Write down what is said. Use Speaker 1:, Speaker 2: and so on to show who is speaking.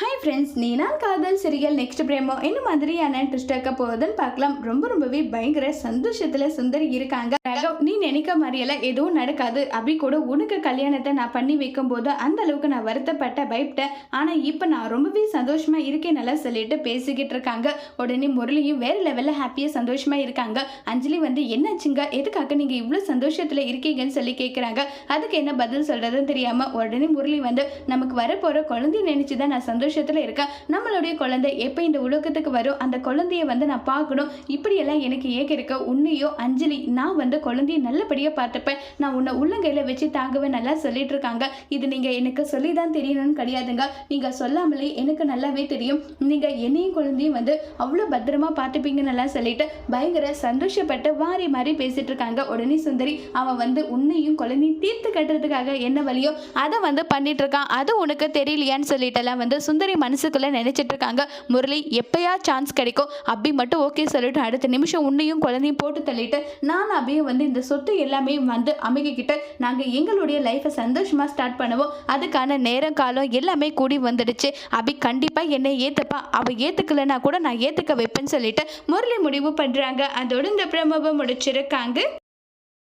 Speaker 1: Hi friends நீனால் காதல் சிறியல் next பிரேமோ என்ன மாதிரியான ட்விஸ்ட் இருக்க போகுதுன்னு பார்க்கலாம். ரொம்ப ரொம்பவே பயங்கர சந்தோஷத்தில் சுந்தரி இருக்காங்க. ராகவ் நீ நினைக்க மாதிரியெல்லாம் எதுவும் நடக்காது. அப்படி கூட உனக்கு கல்யாணத்தை நான் பண்ணி வைக்கும் போது அந்த அளவுக்கு நான் வருத்தப்பட்ட பயப்பட்டேன். ஆனால் இப்போ நான் ரொம்பவே சந்தோஷமாக இருக்கேன்னு சொல்லிட்டு பேசிக்கிட்டு இருக்காங்க. உடனே முரளியும் வேறு லெவலில் ஹாப்பியாக சந்தோஷமாக இருக்காங்க. அஞ்சலி வந்து என்னாச்சுங்க? எதுக்காக நீங்கள் இவ்வளோ சந்தோஷத்தில் இருக்கீங்கன்னு சொல்லி கேட்குறாங்க அதுக்கு என்ன பதில் சொல்கிறதுன்னு தெரியாமல் உடனே முரளி வந்து நமக்கு வரப்போகிற குழந்தைய நினச்சி தான் நான் சந்தோஷம் சந்தோஷத்தில் இருக்கேன் நம்மளுடைய குழந்தை எப்போ இந்த உலகத்துக்கு வரும்? அந்த குழந்தைய வந்து நான் பார்க்கணும். இப்படியெல்லாம் எனக்கு ஏக்க இருக்க உன்னையோ அஞ்சலி நான் வந்து குழந்தைய நல்லபடியாக பார்த்துப்பேன். நான் உன்னை உள்ளங்கையில் வச்சு தாங்குவேன் நல்லா சொல்லிட்டு இருக்காங்க. இது நீங்கள் எனக்கு சொல்லி தான் தெரியணும்னு கிடையாதுங்க. நீங்கள் சொல்லாமலே எனக்கு நல்லாவே தெரியும். நீங்கள் என்னையும் குழந்தையும் வந்து அவ்வளோ பத்திரமா பார்த்துப்பீங்கன்னு எல்லாம் சொல்லிட்டு பயங்கர சந்தோஷப்பட்டு வாரி மாறி பேசிட்டு இருக்காங்க. உடனே சுந்தரி அவன் வந்து உன்னையும் குழந்தையும் தீர்த்து கட்டுறதுக்காக என்ன வழியோ அதை வந்து பண்ணிட்டு இருக்கான். அது உனக்கு தெரியலையான்னு சொல்லிட்டெல்லாம் வந்து சுந்தரி மனசுக்குள்ளே நினைச்சிட்டு இருக்காங்க முரளி எப்பயா சான்ஸ் கிடைக்கும்? அப்படி மட்டும் ஓகே சொல்லிட்டு அடுத்த நிமிஷம் உன்னையும் குழந்தையும் போட்டு தள்ளிட்டு நான் அப்படியே வந்து இந்த சொத்து எல்லாமே வந்து அமைக்கிக்கிட்டு நாங்கள் எங்களுடைய லைஃப்பை சந்தோஷமாக ஸ்டார்ட் பண்ணுவோம். அதுக்கான நேரம் காலம் எல்லாமே கூடி வந்துடுச்சு. அபி கண்டிப்பாக என்னை ஏற்றுப்பா அவள் ஏற்றுக்கலைன்னா கூட நான் ஏற்றுக்க வைப்பேன்னு சொல்லிட்டு முரளி முடிவு பண்ணுறாங்க அதோடு இந்த பிரமவை முடிச்சிருக்காங்க.